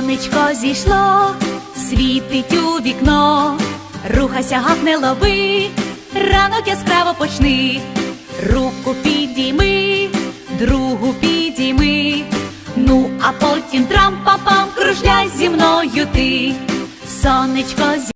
Сонечко зійшло, світить у вікно, рухайся, гавне лови, ранок яскраво почни, руку підійми, другу підійми, ну а потім трам-пам-пам, кружляй зі мною ти, сонечко зі.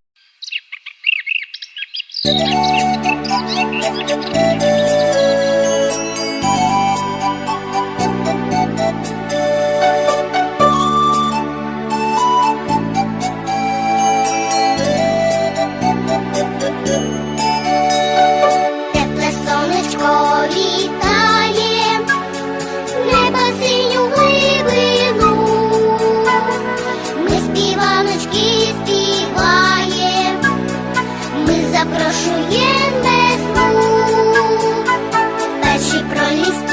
проліз.